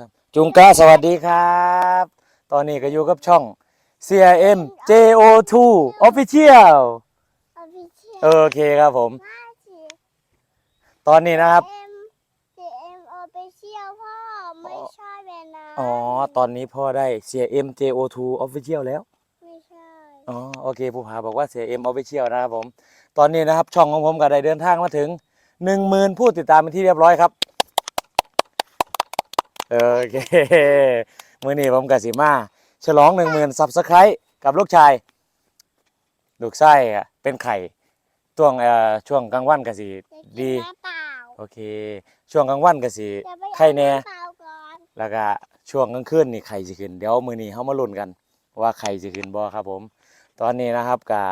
ครับจุงกาสวัสดีครับ ตอนนี้ก็อยู่กับช่อง CRM JO2 Official อภิเชษโอเคครับผมห้าสิตอนนี้นะครับเอ็มเอ็มอภิเชียลพ่อไม่ใช่เวลาอ๋อ ตอนนี้พ่อได้ CRM JO2 Official แล้ว ไม่ใช่ อ๋อ โอเคผู้พาบอกว่า CRM Official นะครับผม ตอนนี้นะครับช่องของผมก็ได้เดินทางมาถึง 10,000 ผู้ติดตามเป็นที่เรียบร้อยครับ โอเคมื่อนี้ผมกับสิมาฉลอง10,000 Subscribe กับลูกชาย ลูกไส้อะเป็นไข่ช่วงเอ่อช่วงกลางวันก็สิจะกินดีน้ำเปล่าโอเค ช่วงกลางวันก็สิจะไปไข่แน่เอาำเปล่าก่อนแล้วก็ช่วงกลางคืนนี่ไข่สิขึ้น เดี๋ยวมื้อนี้เฮามาลุ้นกัน ว่าไข่สิขึ้นบ่ครับผม ตอนนี้นะครับก็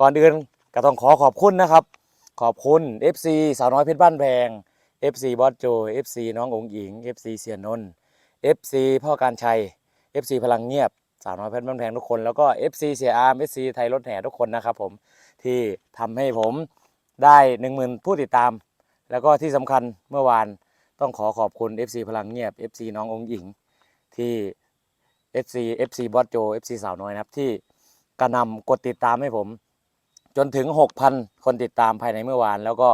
ก่อนอื่นก็ต้องขอขอบคุณนะครับ ขอบคุณ FC สาวน้อยเพชรบ้านแพง FC บอสโจ FC น้ององค์หญิง FC เสียนนท์ FC พ่อการชัย FC พลังเงียบสาวน้อยเพชรบ้านแพงทุกคนแล้วก็ FC เสียอาร์ม FC ไทยรถแห่ทุกคนนะครับผมที่ทำให้ผมได้ 10,000 ผู้ติดตาม แล้วก็ที่สำคัญเมื่อวานต้องขอขอบคุณ FC พลังเงียบ FC น้ององค์หญิง ที่ FC FC บอสโจ FC สาวน้อยนะครับที่กระนำกดติดตามให้ผม จนถึง 6,000 คนติดตามภายในเมื่อวาน แล้วก็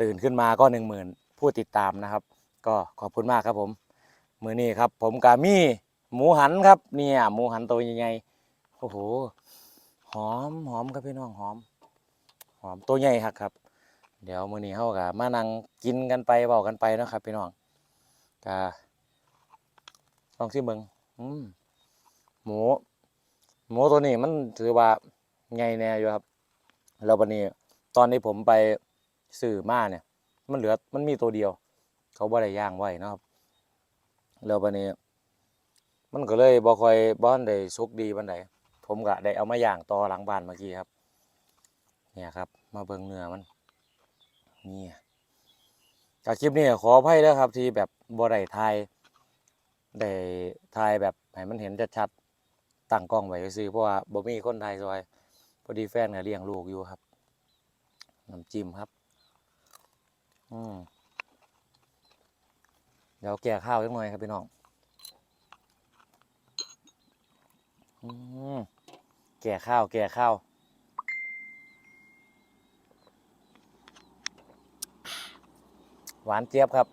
ตื่นขึ้นมาก็10,000ผู้ติดตามนะครับ ก็ขอบคุณมากครับผม มือนี้ครับ ผมกามีหมูหันครับเนี่ยหมูหันตัวใหญ่ๆโอ้โหหอมหอมครับพี่น้องหอม หอมตัวใหญ่ครับครับ เดี๋ยวมือนี้เฮาก็มานั่งกินกันไปเว้ากันไปนะครับ พี่น้องก็ลองชิมเบิงอืมหมูหมูตัวนี้มันถือว่าใหญ่แน่อยู่ครับ แล้ววันนี้ตอนที่ผมไป ซื้อมาเนี่ย มันเหลือมันมีตัวเดียว เขาบ่ได้ย่างไว้นะครับแล้ววันนี้ มันก็เลยบ่คอยบ่ทันได้สุกดีปานใดผมก็ได้เอามาย่างต่อหลังบ้านเมื่อกี้ครับ เนี่ยครับ มาเบิ่งเนื้อมันนี่จากคลิปนี้ขออภัยด้วยครับ ที่แบบบ่ได้ถ่ายได้ถ่ายแบบให้มันเห็นชัดๆตั้งกล้องไว้ซื่อเพราะว่าบ่มีคนถ่ายซอยพอดีแฟนก็เลี้ยงลูกอยู่ครับน้ำจิ้มครับ อืมเดี๋ยวแก่ข้าวสักหน่อยครับพี่น้องอืมแก่ข้าว แก่ข้าวหวานเจี๊ยบครับ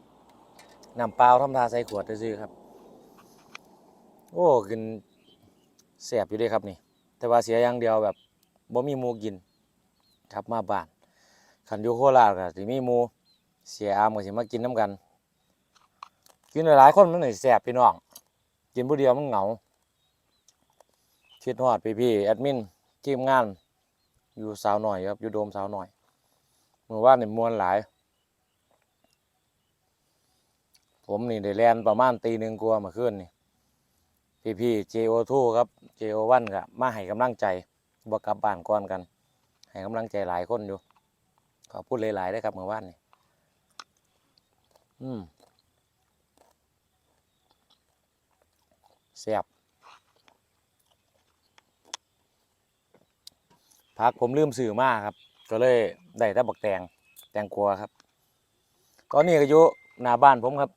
น้ำเปล่าทำทาใส่ขวดซื้อครับ โอ้กินแสบอยู่ด้วยครับนี่ แต่ว่าเสียอย่างเดียวแบบบ่มีมูกิน ครับมาบ้านขันยูโคราชก็สิมีมู เสียอามก็สิมากินน้ำกัน กินหลายๆคนมันสิแสบพี่น้องกินผู้เดียวมันเหงาคิดฮอดพี่ๆแอดมินทีมงาน อยู่สาวหน่อยครับอยู่โดมสาวหน่อยเมื่อว่านนี่มวนหลาย ผมนี่ได้แลนประมาณตีหนึ่งกลัวมาขึ้นนี่พี่พี่ JO2 ครับ JO1 ก็มาให้กำลังใจบ่กลับบ้านก่อนกัน ให้กำลังใจหลายคนอยู่ขอพูดหลายๆได้ครับเมื่อว่านนี่ อืมแซ่บพักผมลืมสื่อมาครับ ก็เลยได้แต่บักแตงแตงกวครับ ก็นี่ก็อยู่หน้าบ้านผมครับ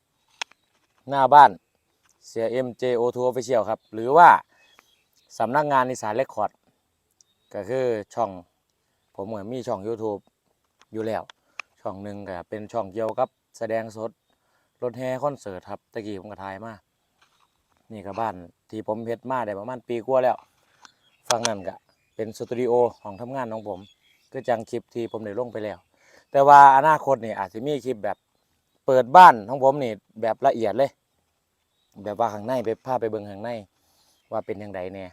หน้าบ้านเสีย MJO2 Official ครับ หรือว่าสำนักงานนิสานเรคคอร์ดก็คือช่องผมเหมือนมีช่อง YouTube อยู่แล้ว ช่องหนึ่งก็เป็นช่องเกี่ยวกับ แสดงสดรถแห่คอนเสิร์ตครับตะกี้ผมก็ถ่ายมานี่ก็บ้านที่ผมเฮ็ดมาได้ประมาณปีกว่าแล้วฟังนั่นก็เป็นสตูดิโอของทำงานของผมคือจังคลิปที่ผมได้ลงไปแล้ว แต่ว่าอนาคตนี่อาจจะมีคลิปแบบเปิดบ้านของผมนี่แบบละเอียดเลย แบบว่าข้างในไปพาไปเบิ่งข้างใน ว่าเป็นอยังไงเนี่ย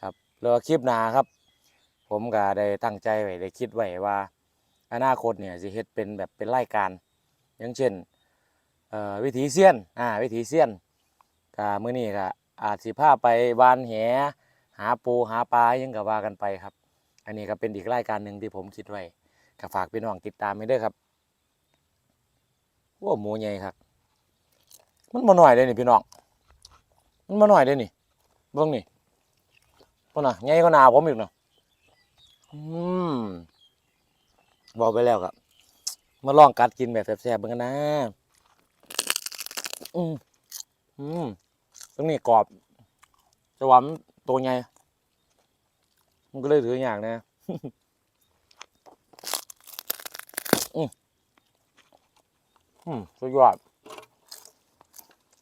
ครับแล้วคลิปหนาครับ ผมก็ได้ตั้งใจไว้ได้คิดไว้ว่า อนาคตเนี่ยจะเฮ็ดเป็นแบบเป็นรายการ อย่างเช่นวิถีเซียนอ่าวิถีเซียนก็มื้อนี้ก็อาจสิพาไปวานแหหาปูหาปลายังก็ว่ากันไปครับ อันนี้ก็เป็นอีกรายการหนึ่งที่ผมคิดไว้ก็ฝากพี่น้องติดตามไปด้วยครับว่าหมูใหญ่ครับ มันมาหน่อยเลยนี่พี่น้องมันมาหน่อยเลยนี่เบิ่งนี่พวกน่ะใหญ่ก็นาผมอีกเนาะอืมบอกไปแล้วครับ มาลองกัดกินแบบแซ่บๆเบิ่งกันนะ อืมอืมตรงนี้กรอบจะหวานตัวไงมันก็เลยถืออย่างนะอืมอืมสุดยอด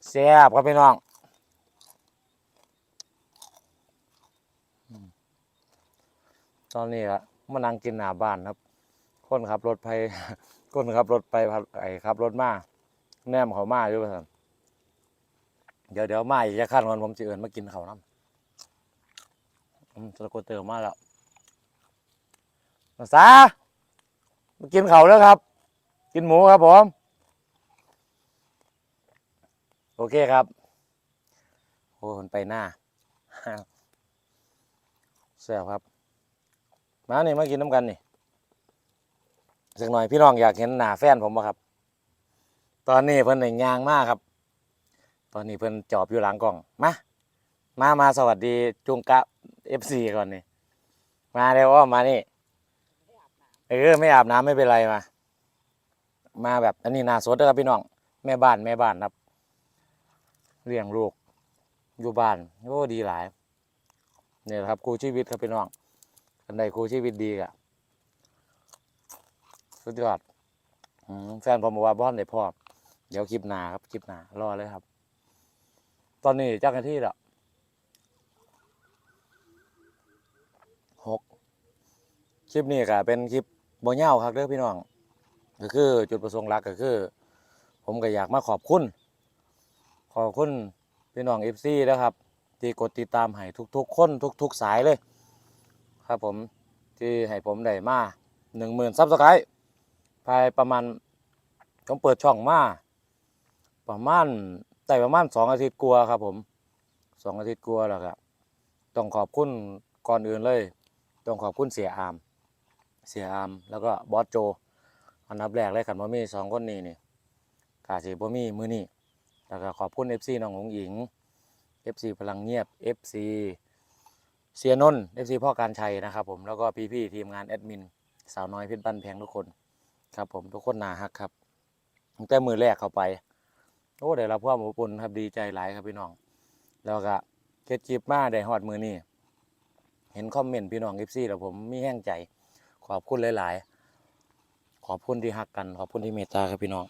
แซ่บครับพี่น้องตอนนี้อะมานั่งกินหน้าบ้านครับ คนขับรถไป คนขับรถไปพัดไอ้ขับรถมาแนมเขามาอยู่ว่าซั่นเดี๋ยวเดี๋ยวมาอีกจะขั้นก่อนผมจะเอินมากินเขาน้ำตะโกนเติมมาแล้วมาซามากินเขาแล้วครับ กินหมูครับผม โอเคครับโอ้คนไปหน้าแซ่บครับ มาเนี่มากินน้ำกันนี่ สักหน่อยพี่น้องอยากเห็นหน้าแฟนผมป่ะครับ ตอนนี้เพิ่นในยางมากครับ ตอนนี้เพิ่นจอบอยู่หลังกล่องมามามาสวัสดีจุงกะเอฟซีก่อนนี่มาเร็วอ้อมมานี่เออไม่อาบน้ำไม่เป็นไรมา มาแบบอันนี้หนาสดเด้อครับพี่น้องแม่บ้านแม่บ้านครับเลี้ยงลูกอยู่บ้านโอ้ดีหลายเนี่ยครับครูชีวิตครับพี่น้องคันใดครูชีวิตดีกะ สุดยอดแฟนผมบอกว่าบ้านได้พ่อเดี๋ยวคลิปหนาครับคลิปหนารอเลยครับ ตอนนี้จักนาที่ล้วหกคลิปนี้ก็เป็นคลิปบ่าครับเด้อพี่น้องก็คือจุดประสงค์หลักก็คือ ผมก็อยากมาขอบคุณ ขอบคุณพี่น้องเอฟซีนะครับ ที่กดติดตามให้ทุกๆ คนทุก ๆ สายเลย ครับผมที่ให้ผมได้มาหนึ่งหมื่นซับสไครต์ ภายประมาณผมเปิดช่องมาประมาณแต่ประมาณสองอาทิตย์กลัวาครับผมสองอาทิตย์กลัวาแล้วครับต้องขอบคุณก่อนอื่นเลย ต้องขอบคุณเสียอาม เสียอามแล้วก็บอสโจอันดับแรกเลยกันว่ามีสองคนนี้นี่กาสิบ่มีมือนี่แล้วก็ขอบคุณ FC น้องหงหญิง FC พลังเงียบ FC เสียนนท์ FC พ่อการชัยนะครับผมแล้วก็พี่ๆทีมงานแอดมิน สาวน้อยเพชรบ้านแพงทุกคน ครับผมทุกคนน่าฮักครับตั้งแต่มือแรกเข้าไป โอ้ได้รับความอบอุ่นครับดีใจหลายครับพี่น้อง แล้วก็เคล็ดจิบมาได้ฮอดมือนี่เห็นคอมเมนต์พี่น้อง FC แล้วผมมีแห้งใจ ขอบคุณหลาย ๆ ขอบคุณที่ฮักกัน ขอบคุณที่เมตตาครับพี่น้อง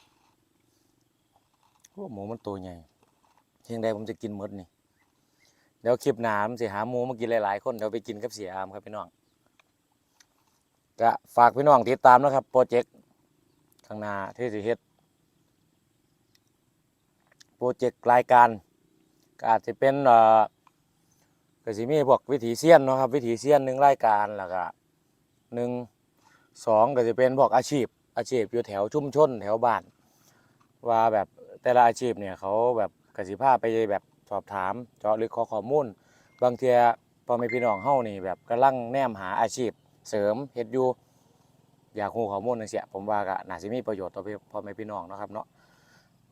โอ้หมูมันตัวใหญ่เพียงใดผมจะกินมดนี่เดี๋ยวคลิปหน้ำสิหาหมูมากินหลาย ๆ คนเดี๋ยวไปกินกับเสียอามครับพี่น้องก็ฝากพี่น้องติดตามนะครับโปรเจกต์ ข้างหน้าที่สิเฮ็ดโปรเจกต์รายการก็อาจจะเป็นเอ่อก็สิมีพวกวิถีเซียนเนาะครับวิถีเซียนหนึ่งรายการแล้วก็หนึ่งสองก็จะเป็นพวกอาชีพอาชีพอยู่แถวชุมชนแถวบ้าน ว่าแบบแต่ละอาชีพเนี่ยเขาแบบกสิภาไปแบบสอบถามเจาะลึกขอข้อมูล บางเทียพ่อแม่พี่น้องเฮานี่แบบกำลังแนมหาอาชีพเสริมเฮ็ดอยู่ อยากรู้ข้อมูลจังซี่ผมว่าก็น่าสิมีประโยชน์ต่อพ่อแม่พี่น้องเนาะครับเนาะ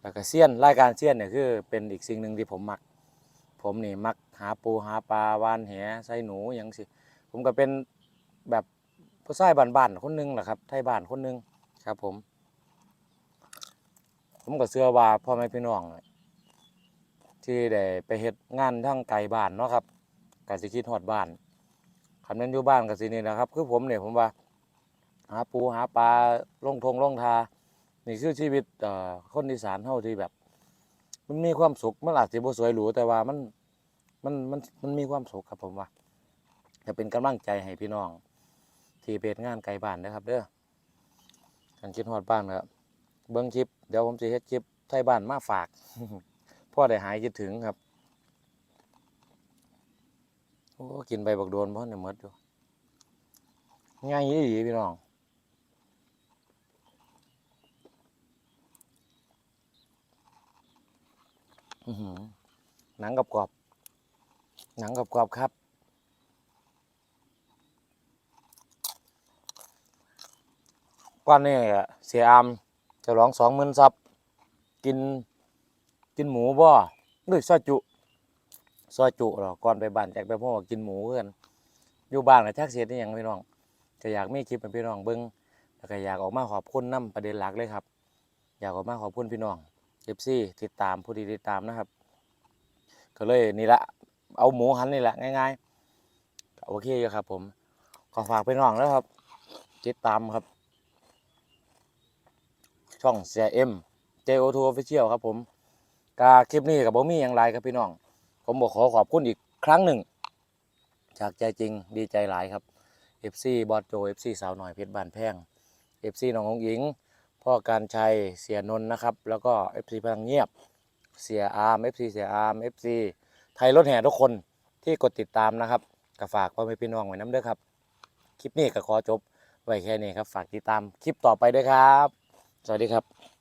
แล้วก็เซียนรายการเซียนเนี่ยคือเป็นอีกสิ่งหนึ่งที่ผมมัก ผมนี่มักหาปูหาปลาวานแหใส่หนูอย่างสิผมก็เป็นแบบผู้ชายบ้านๆคนหนึงแหละครับไทยบ้านคนหนึงครับผม ผมก็เชื่อว่าพ่อแม่พี่น้องที่ได้ไปเฮ็ดงานทั้งไกลบ้านเนาะครับก็สิคิดฮอดบ้านคันแม่นอยู่บ้านก็สินี่นะครับ คือผมเนี่ยผมว่า หาปูหาปลาลงทงลงทา นี่คือชีวิตคนอีสานเฮาที่แบบ มันมีความสุขมันอาจสิบ่สวยหรูแต่ว่ามันมันมันมันมีความสุขครับผมว่าจะเป็นกำลังใจให้พี่น้อง ที่เพจงานไกลบ้านนะครับเด้อกันคิดฮอดบ้านครับเบิ่งคลิปเดี๋ยวผมสิเฮ็ดคลิปไทยบ้านมาฝากพ่อได้หายคิดถึงครับโอ้กินใบบักโดนบ่เนี่ยมดอยู่ง่ายอีหลีพี่น้อง หนังกรอบๆหนังกรอบๆครับ ก้อนนี้เสียอามจะร้องสองหมื่นซับ กิน กินหมูบ่ด้วยซอยจุซอยจุหรอก่อนไปบ้านแจกไปพ่อกินหมูเพื่อนอยู่บ้านกับชักเสียนี่ยังพี่น้องก็อยากมีคลิปให้พี่น้องเบิ้งแล้วก็อยากออกมาขอบคุณน้ำประเด็นหลักเลยครับ อยากออกมาขอบคุณพี่น้อง เอฟซีติดตามผู้ที่ติดตามนะครับ ก็เลยนี่ละเอาหมูหันนี่แหละง่ายๆก็โอเคอยู่ครับ ผมขอฝากไปน้องแล้วครับ ติดตามครับ ช่องเสียเอ็ม JO2 Official ครับ ผมกาคลิปนี้กับบ่มีอย่างไรครับพี่น้อง ผมบอกขอขอบคุณอีกครั้งหนึ่ง จากใจจริงดีใจหลายครับ FC บอสโจ FC สาวหน่อยเพชรบานแพง FC น้ององหญิง พ่อการชัยเสียนนท์นะครับ แล้วก็ FC พลังเงียบเสียอาร์ม FC เสียอาร์ม FC ไทยรถแห่ทุกคนที่กดติดตามนะครับก็ฝากพ่อแม่พี่น้องไว้น้ำเด้อครับ คลิปนี้ก็ขอจบไว้แค่นี้ครับ ฝากติดตามคลิปต่อไปด้วยครับ สวัสดีครับ